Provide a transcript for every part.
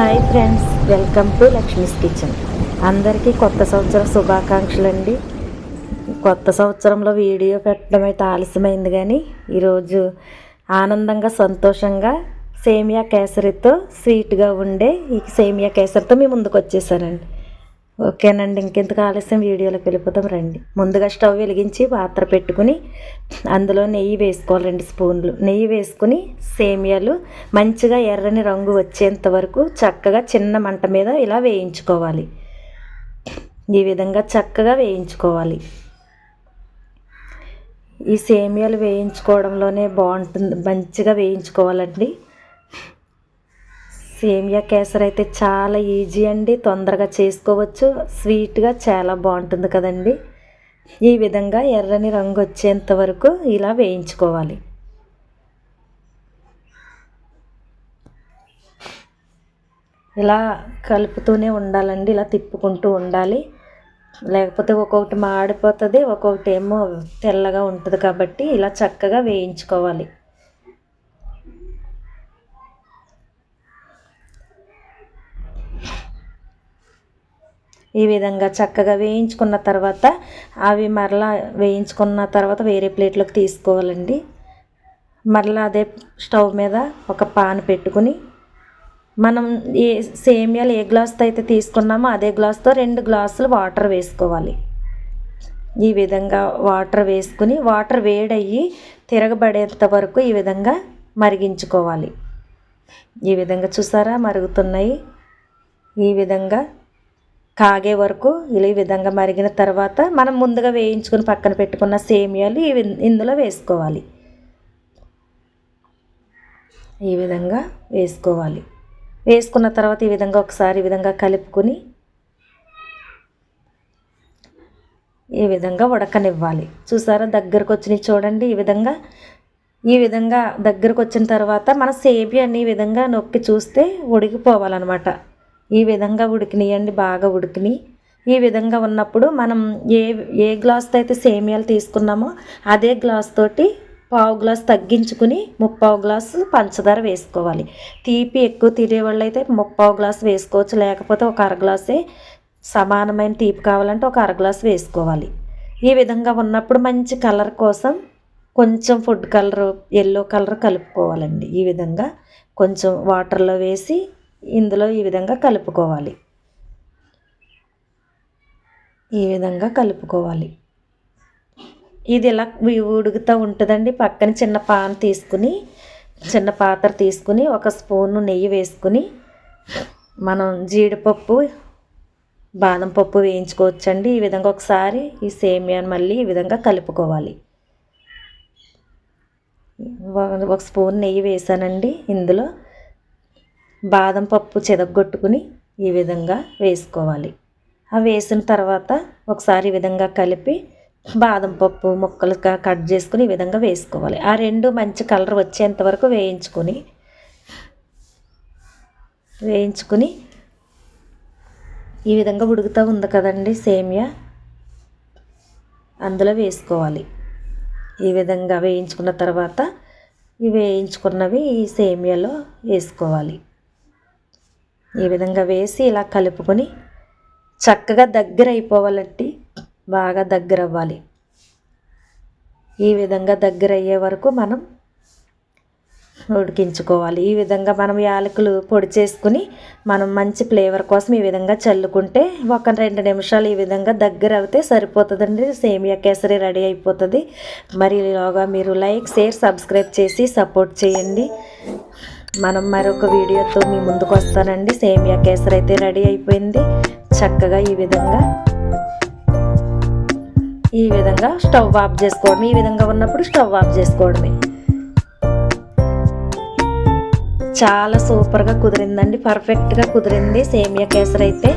Hi friends welcome to Lakshmi's kitchen. అందరికీ కొత్త సంవత్సర శుభాకాంక్షలు అండి కొత్త సంవత్సరంలో వీడియో పెట్టడం అయితే ఆలస్యమైంది కానీ ఈరోజు ఆనందంగా సంతోషంగా సేమియా కేసరితో స్వీట్గా ఉండే ఈ సేమియా కేసరితో మీ ముందుకు వచ్చేసానండి. ఓకేనండి ఇంకెందుకు ఆలస్యం? వీడియోలోకి వెళ్ళిపోతాం రండి. ముందుగా స్టవ్ వెలిగించి పాత్ర పెట్టుకుని అందులో నెయ్యి వేసుకోవాలి రెండు స్పూన్లు. నెయ్యి వేసుకుని సేమియాలు మంచిగా ఎర్రని రంగు వచ్చేంత వరకు చక్కగా చిన్న మంట మీద ఇలా వేయించుకోవాలి. ఈ విధంగా చక్కగా వేయించుకోవాలి. ఈ సేమియాలు వేయించుకోవడంలోనే బాగుంటుంది మంచిగా వేయించుకోవాలండి. సేమియా కేసరి అయితే చాలా ఈజీ అండి. తొందరగా చేసుకోవచ్చు. స్వీట్గా చాలా బాగుంటుంది కదండి. ఈ విధంగా ఎర్రని రంగు వచ్చేంత వరకు ఇలా వేయించుకోవాలి. ఇలా కలుపుతూనే ఉండాలండి. ఇలా తిప్పుకుంటూ ఉండాలి. లేకపోతే ఒక్కొక్కటి మాడిపోతుంది ఒక్కొక్కటి ఏమో తెల్లగా ఉంటుంది కాబట్టి ఇలా చక్కగా వేయించుకోవాలి. ఈ విధంగా చక్కగా వేయించుకున్న తర్వాత అవి మరలా వేయించుకున్న తర్వాత వేరే ప్లేట్లోకి తీసుకోవాలండి. మరలా అదే స్టవ్ మీద ఒక పాన్ పెట్టుకుని మనం ఏ సేమియాలు ఏ గ్లాస్తో అయితే తీసుకున్నామో అదే గ్లాస్తో రెండు గ్లాసులు వాటర్ వేసుకోవాలి. ఈ విధంగా వాటర్ వేసుకుని వాటర్ వేడయ్యి తిరగబడేంత వరకు ఈ విధంగా మరిగించుకోవాలి. ఈ విధంగా చూసారా మరుగుతున్నాయి. ఈ విధంగా కాగే వరకు ఇలా ఈ విధంగా మరిగిన తర్వాత మనం ముందుగా వేయించుకుని పక్కన పెట్టుకున్న సేమియాలు ఇవి ఇందులో వేసుకోవాలి. ఈ విధంగా వేసుకోవాలి. వేసుకున్న తర్వాత ఈ విధంగా ఒకసారి ఈ విధంగా కలుపుకొని ఈ విధంగా ఉడకనివ్వాలి. చూసారా? దగ్గరకు వచ్చినాయి చూడండి. ఈ విధంగా ఈ విధంగా దగ్గరకు వచ్చిన తర్వాత మన సేమియాని ఈ విధంగా నొక్కి చూస్తే ఉడికిపోవాలన్నమాట. ఈ విధంగా ఉడికినాయండి బాగా ఉడికినాయి ఈ విధంగా ఉన్నప్పుడు మనం ఏ ఏ గ్లాస్తో అయితే సేమియాలు తీసుకున్నామో అదే గ్లాస్ తోటి పావు గ్లాస్ తగ్గించుకుని ముప్పావు గ్లాసు పంచదార వేసుకోవాలి. తీపి ఎక్కువ తినేవాళ్ళు అయితే ముప్పావు గ్లాస్ వేసుకోవచ్చు లేకపోతే ఒక అర గ్లాసే సమానమైన తీపి కావాలంటే ఒక అర గ్లాస్ వేసుకోవాలి. ఈ విధంగా ఉన్నప్పుడు మంచి కలర్ కోసం కొంచెం ఫుడ్ కలర్ ఎల్లో కలర్ కలుపుకోవాలండి. ఈ విధంగా కొంచెం వాటర్లో వేసి ఇందులో ఈ విధంగా కలుపుకోవాలి. ఈ విధంగా కలుపుకోవాలి. ఇది ఇలా ఉడుకుతూ ఉంటుందండి. పక్కన చిన్న పాన్ తీసుకుని చిన్న పాత్ర తీసుకుని ఒక స్పూను నెయ్యి వేసుకుని మనం జీడిపప్పు బాదం పప్పు వేయించుకోవచ్చండి. ఈ విధంగా ఒకసారి ఈ సేమియాను మళ్ళీ ఈ విధంగా కలుపుకోవాలి. ఒక స్పూన్ నెయ్యి వేసానండి ఇందులో. బాదం పప్పు చెదగొట్టుకుని ఈ విధంగా వేసుకోవాలి. ఆ వేసిన తర్వాత ఒకసారి ఈ విధంగా కలిపి బాదం పప్పు ముక్కలుగా కట్ చేసుకుని ఈ విధంగా వేసుకోవాలి. ఆ రెండు మంచి కలర్ వచ్చేంత వరకు వేయించుకొని వేయించుకుని ఈ విధంగా ఉడుకుతూ ఉంది కదండి సేమియా. అందులో వేసుకోవాలి. ఈ విధంగా వేయించుకున్న తర్వాత ఈ వేయించుకున్నవి ఈ సేమియాలో వేసుకోవాలి. ఈ విధంగా వేసి ఇలా కలుపుకొని చక్కగా దగ్గర అయిపోవాలంటే బాగా దగ్గర అవ్వాలి ఈ విధంగా దగ్గర అయ్యే వరకు మనం ఉడికించుకోవాలి. ఈ విధంగా మనం యాలకులు పొడి చేసుకుని మనం మంచి ఫ్లేవర్ కోసం ఈ విధంగా చల్లుకుంటే ఒక రెండు నిమిషాలు ఈ విధంగా దగ్గర అవుతే సరిపోతుందండి. సేమియా కేసరి రెడీ అయిపోతుంది. మరి ఈలోగా మీరు లైక్ షేర్ సబ్స్క్రైబ్ చేసి సపోర్ట్ చేయండి. మనం మరొక వీడియోతో మీ ముందుకు వస్తానండి. సేమియా కేసరి అయితే రెడీ అయిపోయింది. చక్కగా ఈ విధంగా ఈ విధంగా స్టవ్ ఆఫ్ చేసుకోవడం ఈ విధంగా ఉన్నప్పుడు స్టవ్ ఆఫ్ చేసుకోవడమే. చాలా సూపర్గా కుదిరిందండి. పర్ఫెక్ట్గా కుదిరింది సేమియా కేసరి అయితే.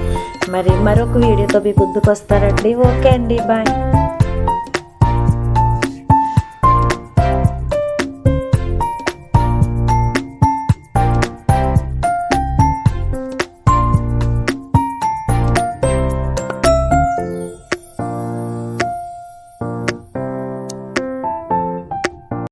మరి మరొక వీడియోతో మీ ముందుకు వస్తారండి ఓకే అండి. బాయ్.